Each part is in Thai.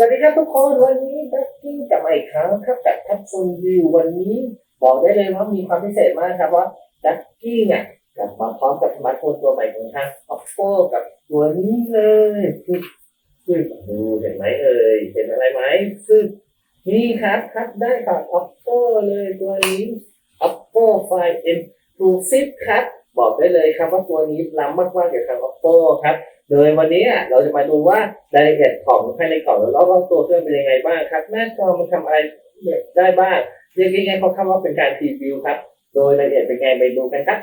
สวัสดีครับทุกคนวันนี้ดักกิ้งกลับมาอีกครั้งครับกับทัพซูวิววันนี้บอกได้เลยว่ามีความพิเศษมากครับว่าดักกิ้งเนี่ยกลับมาพร้อมกับสมาร์ทโฟนตัวใหม่ของทาง Oppo กับตัวนี้เลยคือคือดูเห็นไหมเอ่ยเห็นอะไรไหมคือนี่ครับครับได้กับ Oppo เลยตัวนี้ Oppo Find N Pro 10ครับบอกได้เลยครับว่าตัวนี้ล้ำมากๆเกี่ยวกับ Oppo ครับ โดยวันนี้เราจะมาดูว่ารายละเอียดของภายในกล่องแล้วรอบตัวเครื่องเป็นยังไงบ้างครับ หน้าจอมันทำอะไรได้บ้างเรียกง่ายๆเขาคำว่าเป็นการรีวิวครับ โดยรายละเอียดเป็นไงไปดูกันครับ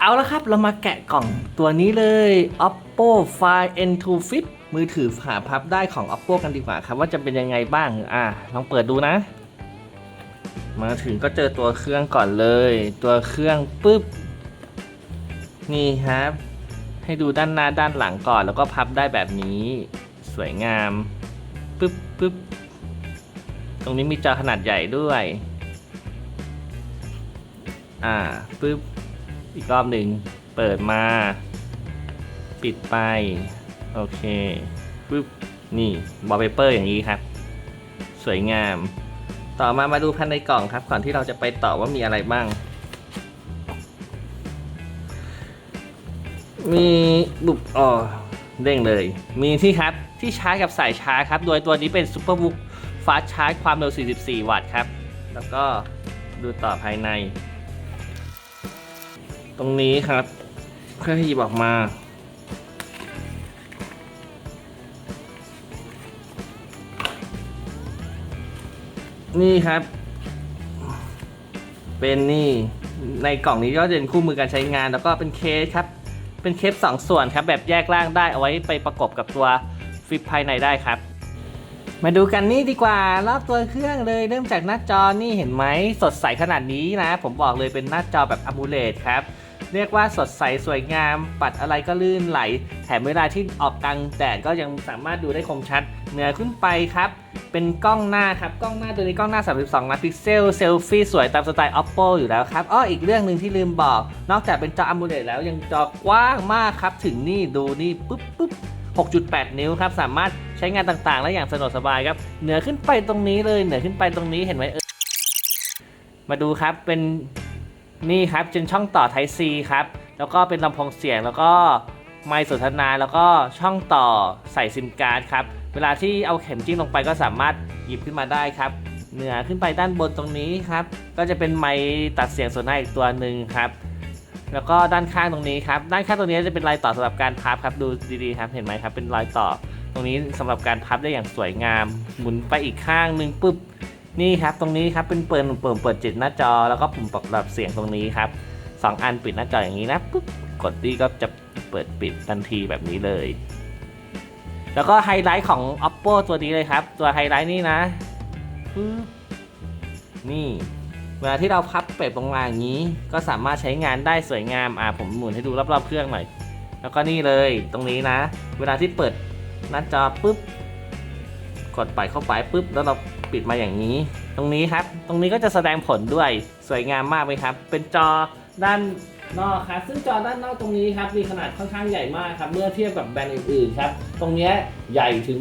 เอาละครับ เรามาแกะกล่องตัวนี้เลย oppo find n2 flip มือถือหาพับได้ของ oppo กันดีกว่าครับ ว่าจะเป็นยังไงบ้างอะลองเปิดดูนะ มาถึงก็เจอตัวเครื่องก่อนเลย ตัวเครื่องปุ๊บ นี่ครับ ให้ดูด้านหน้าด้านหลังก่อน แล้วก็พับได้แบบนี้ สวยงามปุ๊บปุ๊บตรงนี้มีจอขนาดใหญ่ด้วย อ่าปุ๊บ อีกรอบหนึ่งเปิดมา ปิดไป โอเคปึ๊บ นี่บอลเปเปอร์อย่างนี้ครับ สวยงาม ต่อมามาดูภายในกล่องครับ ก่อนที่เราจะไปต่อว่ามีอะไรบ้าง มีบุบอ๋อเด้งเลย มีที่ครับที่ชาร์จกับสายชาร์จครับ โดยตัวนี้เป็น Superbook Fast Charge ความเร็ว 44 วัตต์ครับ แล้วก็ดูต่อภายใน ตรงนี้ครับค่อยๆหยิบออกมา นี่ครับ เป็นนี่ในกล่องนี้ก็จะเป็นคู่มือการใช้งาน แล้วก็เป็นเคสครับ เป็นเคสสองส่วนครับ แบบแยกล่างได้เอาไว้ไปประกบกับตัวฟิปภายในได้ครับ มาดูกันนี่ดีกว่ารอบตัวเครื่องเลยเริ่มจากหน้าจอนี่เห็นไหมสดใสขนาดนี้นะ ผมบอกเลยเป็นหน้าจอแบบอะมูเลตครับ เรียกว่าสดใสสวยงาม ปัดอะไรก็ลื่นไหล แถมเวลาที่ออกกลางแดดก็ยังสามารถดูได้คมชัด เหนือขึ้นไปครับ เป็นกล้องหน้าครับ กล้องหน้าตัวนี้กล้องหน้า 32 ล้านพิกเซล เซลฟี่สวยตามสไตล์ oppo อยู่แล้วครับอ้ออีกเรื่องหนึ่งที่ลืมบอก นอกจากเป็นจอ AMOLED แล้วยังจอกว้างมากครับ ถึงนี่ดูนี่ปุ๊บปุ๊บ6.8 นิ้วครับ สามารถใช้งานต่างๆและอย่างสะดวกสบายครับ เหนือขึ้นไปตรงนี้เลย เหนือขึ้นไปตรงนี้เห็นไหมเออมาดูครับ เป็น นี่ครับเป็นช่องต่อ Type C ครับ แล้วก็เป็นลำโพงเสียงแล้วก็ไมค์สนทนาแล้วก็ช่องต่อใส่ซิมการ์ดครับ เวลาที่เอาเข็มจิ้มลงไปก็สามารถหยิบขึ้นมาได้ครับ เหนือขึ้นไปด้านบนตรงนี้ครับ ก็จะเป็นไมค์ตัดเสียงสนหน้าอีกตัวหนึ่งครับ แล้วก็ด้านข้างตรงนี้ครับ ด้านข้างตรงนี้จะเป็นรอยต่อสำหรับการพับครับ ดูดีๆครับ เห็นไหมครับ เป็นรอยต่อ ตรงนี้สำหรับการพับได้อย่างสวยงาม หมุนไปอีกข้างหนึ่งปุ๊บ นี่ครับตรงนี้ครับเป็นเปิดเปิดเปิดจิตหน้าจอแล้วก็ปุ่มปรับเสียงตรงนี้ครับสองอันปิดหน้าจออย่างนี้นะปุ๊บกดดีก็จะเปิดปิดทันทีแบบนี้เลย แล้วก็ไฮไลท์ของ oppo ตัวนี้เลยครับ ตัวไฮไลท์นี่นะนี่ เวลาที่เราพับเปิดลงมาอย่างนี้ ก็สามารถใช้งานได้สวยงามอ่าผมหมุนให้ดูรอบๆเครื่องหน่อย แล้วก็นี่เลยตรงนี้นะ เวลาที่เปิดหน้าจอปุ๊บกดไปเข้าไปปุ๊บแล้วเรา ปิดมาอย่างนี้ ตรงนี้ครับ ตรงนี้ก็จะแสดงผลด้วยสวยงามมากเลยครับ เป็นจอด้านนอกครับ ซึ่งจอด้านนอกตรงนี้ครับมีขนาดค่อนข้างใหญ่มากครับ เมื่อเทียบกับแบรนด์อื่นๆครับ ตรงเนี้ยใหญ่ถึง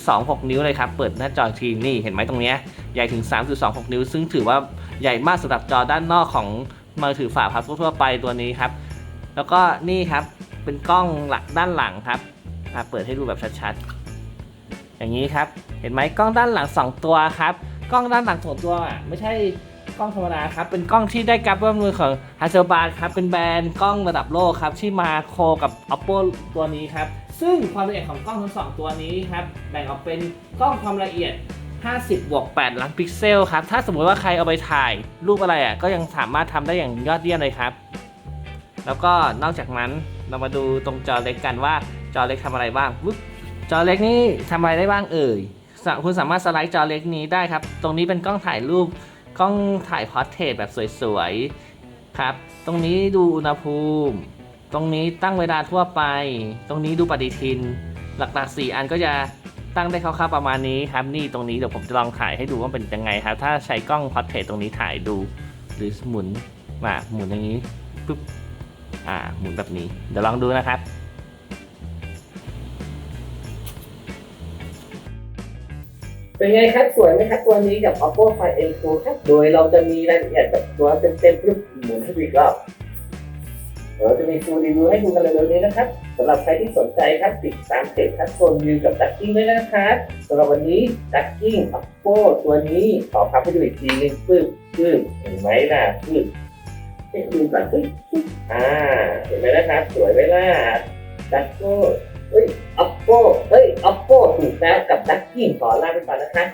3.26 นิ้วเลยครับ เปิดหน้าจอทีนี่เห็นไหมตรงเนี้ยใหญ่ถึง 3.26 นิ้ว ซึ่งถือว่าใหญ่มากสำหรับจอด้านนอกของมือถือฝาพับทั่วไปตัวนี้ครับ แล้วก็นี่ครับเป็นกล้องหลักด้านหลังครับเปิดให้ดูแบบชัดๆ อย่างนี้ครับ เห็นไหมกล้องด้านหลัง 2 ตัวครับ กล้องด้านหลังสองตัวอะไม่ใช่กล้องธรรมดาครับ เป็นกล้องที่ได้การร่วมมือของ h a s s e l b l a d ครับ เป็นแบรนด์กล้องระดับโลกครับ ที่มาโคกับ Oppo ตัวนี้ครับ ซึ่งความละเอียดของกล้องทั้งสองตัวนี้ครับ แบ่งออกเป็นกล้องความละเอียด 50บวก8ล้านพิกเซลครับ ถ้าสมมุติว่าใครเอาไปถ่ายรูปอะไรอะ ก็ยังสามารถทำได้อย่างยอดเยี่ยมเลยครับ แล้วก็นอกจากนั้นเรามาดูตรงจอเล็กกันว่าจอเล็กทำอะไรบ้างปุ๊บ จอเล็กนี่ทำอะไรได้บ้างเอ่ย คุณสามารถสไลด์จอเล็กนี้ได้ครับ ตรงนี้เป็นกล้องถ่ายรูป กล้องถ่ายพอร์เทรตแบบสวยๆ ครับ ตรงนี้ดูอุณหภูมิ ตรงนี้ตั้งเวลาทั่วไป ตรงนี้ดูปฏิทิน หลักๆ 4 อันก็จะตั้งได้คร่าวๆประมาณนี้ครับ นี่ตรงนี้เดี๋ยวผมจะลองถ่ายให้ดูว่าเป็นยังไงครับ ถ้าใช้กล้องพอร์เทรตตรงนี้ถ่ายดู หรือหมุนมาหมุนอย่างนี้ปุ๊บ อ่า หมุนแบบนี้ เดี๋ยวลองดูนะครับ เป็นไงครับสวยไหมครับตัวนี้กับ Oppo Find N2 ครับโดยเราจะมีรายละเอียดแบบตัวเต็มๆปุ๊บหมุนให้ดูอีกรอบเดี๋ยวเราจะมีฟูลรีวิวให้ดูกันเร็วๆนี้นะครับสำหรับใครที่สนใจครับติดตามเพจคัดโซนวิวกับดักกิ้งด้วยนะครับสำหรับวันนี้ดักกิ้ง Oppo ตัวนี้ขอพับให้ดูอีกทีนึงปึ๊บปึ๊บเห็นไหมล่ะปึ๊บให้ดูก่อนปึ๊บปึ๊บอ่าเห็นไหมนะครับ สวยไหมล่ะดักโก้เฮ้ย Oppo เฮ้ย Oppo ถูกแล้วกับนักกิ้งขอลาไปก่อนนะคะ